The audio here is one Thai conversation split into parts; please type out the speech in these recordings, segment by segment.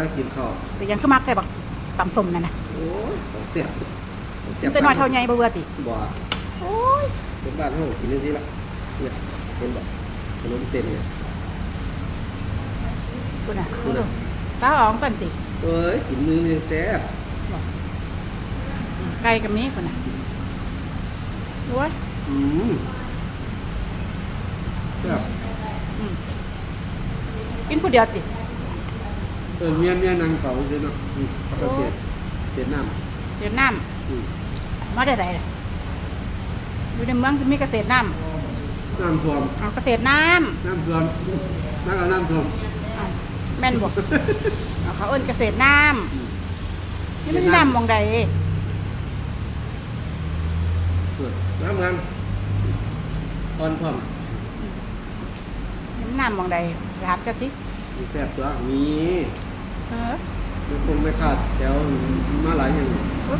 แล้วกินข้าวแต่ยังคือมักแค่บักตำส้มนั่นน่ะโอ้ยของเสียบของเสียบแต่น้อยเท่าใหญ่บ่เบื่อติบ่โอ้ยเป็นบ้านเฮากินนี่ละเนี่ยเป็นแบบขนมเส้นเนี่ยคุณน่ะคุณน่ะสาวอ๋องกันติเอ้ยกินมือมันยังแซ่บไก่กับมีคุณน่ะโอ้ยอืมแบบอืมกินผู้เดียวติ เออเมียเมียนางเก่าซิเนาะอืมเขาก็เสียดเสียดน้เดี๋ยวน้ำอืมำมาได้ไสล่ะอยู่ในเมืองคือมีเกษตรน้น้ำท่วมำเอาเกษตรน้น้ำท่วมนั่นก็น้ำท่วมำเอาแม่นบ่เอาเขาเอิ้นเกษตรน้ำนี่มันน้ำหมองใดเออน้ำงามตอนพร้อมนี่มันน้ำหมองใดถามจักทีมีแซ่บตัวมี เออ ไม่คงไม่ ขาดแถวมาหลายอย่าง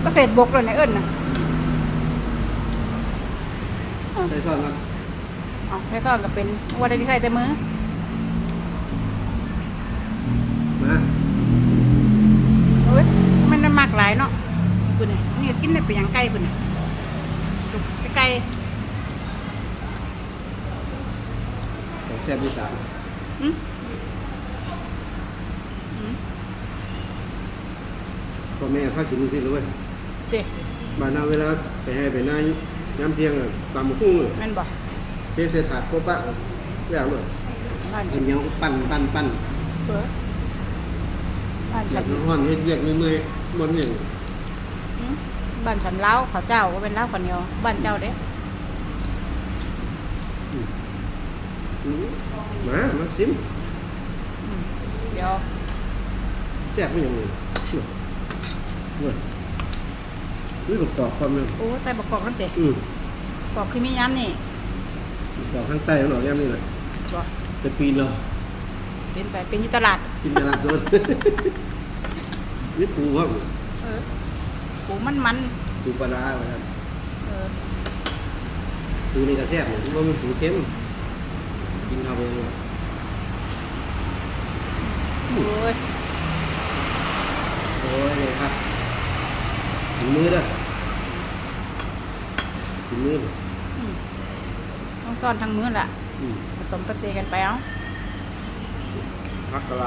เกษตรบกเลยในเอิ้นน่ะใส่ซ้อนครับเอาแค่ซ่อนก็เป็นว่าได้ที่ใส่แต่มือมาโอ้ยมันน่ะมากหลายเนาะปุ่นนี่นี่กินได้เป็นหยังไก่ปุ่นน่ะลูกไก่ของแซ่บอีสาน อืมอืม พ่อแม่พากินที่เลยเว้ยเด็บ้านเราเวลาไปให้ไปหน้าย้ำเที่ยงอะตำบักหุ้งอะแม่นบ่เทใส่ถาดโป๊ะปะแล้วเลยบ้านกิฉันนเหนียวปั้นปั้นปั้นเออบ้านจาฉักนน้ำร้อนเฮ็ดเวียกเมื่อยๆมันอย่างอืมบ้านฉันเล้าวเขาเจ้าก็เป็นเล้าวคนเดียวบ้านเจ้าเด้อืมมามาซิมอืมเดี๋ยว แซ่บไม่อย่างนี้ เว้ยนี่ประกอบความนึงโอ้ใส่บกกอกนั่นเตะอืมกอกคือมีย้ำนี่ประกอบข้างใต้ของเราย่ำนี่แหละบ่เป็นปีนเราเป็นไปเป็นอยู่ตลาดกินตลาดสดนี่ปูครับเออปูมันมันปูปลาร้าไว้ครับๆเออปูนี่ก็แซ่บเนี่ยเพราะมันปูเค็มกินเข้าไปเลยโอ้ยโอ้ยเลยครับ ถึงมือเด้อถึงมือเด้ออืมต้องซ่อนทั้งมื้อล่ะ อืมผสมกระเตกันไปเอาพักกระไร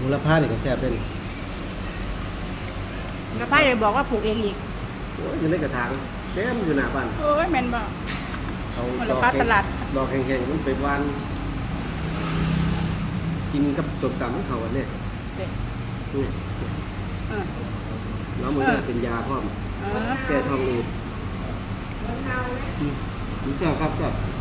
มูลค่านี่ก็แซ่บเป็นแล้วพ่ายเลยบอกว่าปลูกเองอีก โอ้ยอยังได้กระถางแก้มอยู่หน้าบ้านโอ้ยแม่นบ่เอามูลดอกค่าแห้งตลาด ดอกแห้งๆมันไปวาน กินกับสมตำของเขาอันเนี่ย เด็ นี่เออแล้วมันก็เป็นยาพร้อมเออแก้ท้องอืดอืมนี่แซ่บครับแซ่บอ